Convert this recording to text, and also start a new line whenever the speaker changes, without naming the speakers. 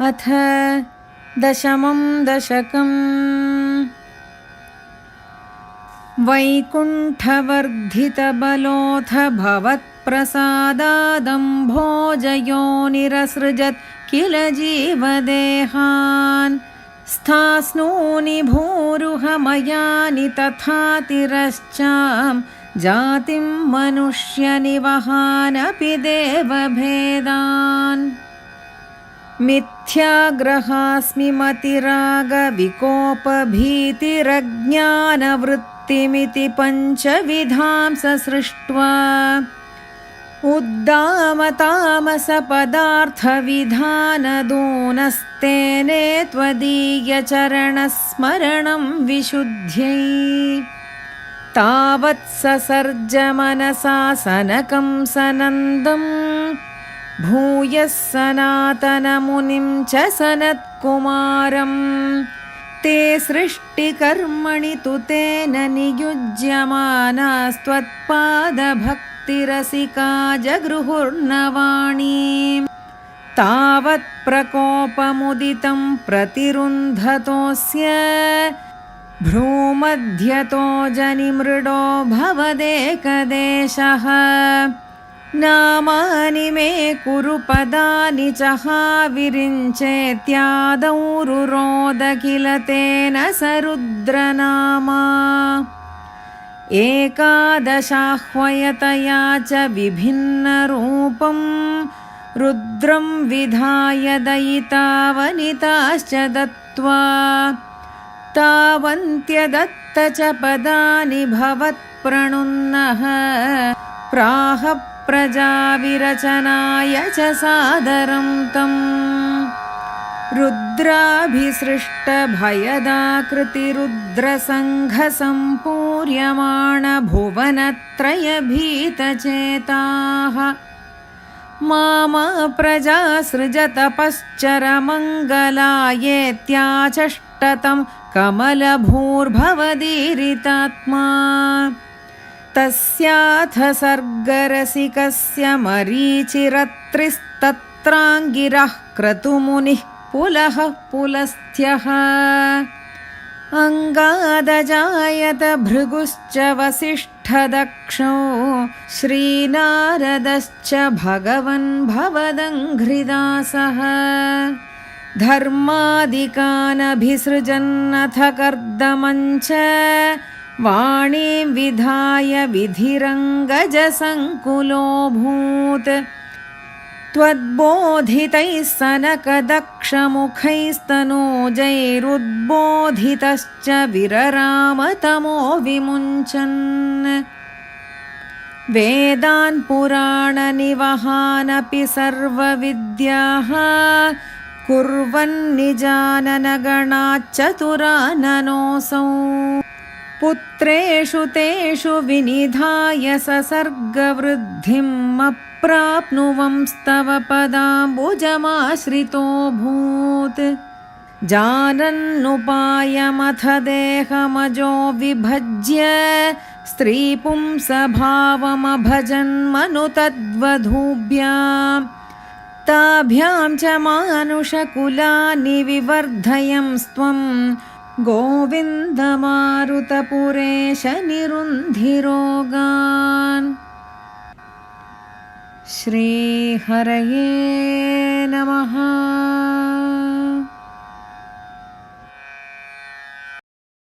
अथ दशमं दशकम्। वैकुण्ठवर्धितबलोऽथ भवत्प्रसादादम्भोजयो निरसृजत् किल जीवदेहान्। स्थास्नूनि भूरुहमयानि तथा तिरश्चां जातिं मनुष्यनिवहानपि देवभेदान्। मिथ्याग्रहास्मि मतिरागविकोपभीतिरज्ञानवृत्तिमिति पञ्चविधां ससृष्ट्वा उद्दामतामसपदार्थविधानदूनस्तेने त्वदीयचरणस्मरणं विशुद्ध्यै तावत्ससर्जमनसासनकं सनन्दम् भूयः सनातनमुनिं च सनत्कुमारम् ते सृष्टिकर्मणि तु तेन नियुज्यमानास्त्वत्पादभक्तिरसिका जगृहुर्नवाणी। तावत्प्रकोपमुदितं प्रतिरुन्धतोऽस्य भ्रूमध्यतो जनिमृडो भवदेकदेशः नामानि मे कुरु पदानि च हाविरिञ्चेत्यादौ रुरोद किल तेन स रुद्रनामा एकादशाह्वयतया च विभिन्नरूपं रुद्रं विधाय दयितावनिताश्च दत्त्वा। तावन्त्यदत्त च पदानि भवत्प्रणुन्नः। प्राह प्रजाविरचनाय च सादरं तम् रुद्राभिसृष्टभयदाकृतिरुद्रसङ्घसम्पूर्यमाणभुवनत्रयभीतचेताः मामा प्रजासृजतपश्चरमङ्गलायेत्याचष्टतं कमलभूर्भवदीरितात्मा तस्याथ सर्गरसिकस्य मरीचिरत्रिस्तत्राङ्गिरः क्रतुमुनिः पुलः पुलस्थ्यः अङ्गादजायत भृगुश्च वसिष्ठदक्षो श्रीनारदश्च भगवन् भवदङ्घ्रिदासः। धर्मादिकानभिसृजन्नथ कर्दमञ्च वाणीं विधाय विधिरङ्गजसङ्कुलोऽभूत्। त्वद्बोधितैः सनकदक्षमुखैस्तनूजैरुद्बोधितश्च विररामतमो विमुञ्चन्। वेदान् पुराणनिवहानपि सर्वविद्याः कुर्वन्निजाननगणाच्चतुराननोऽसौ पुत्रेषु तेषु विनिधाय ससर्गवृद्धिम् पदाम्बुजमाश्रितोऽभूत्। जानन्नुपायमथ देहमजो विभज्य स्त्रीपुंसभावमभजन्मनु तद्वधूभ्याम् ताभ्यां च मानुषकुलानि विवर्धयंस्त्वम्। गोविन्दमारुतपुरेशनिरुन्धिरोगान्। श्रीहरये नमः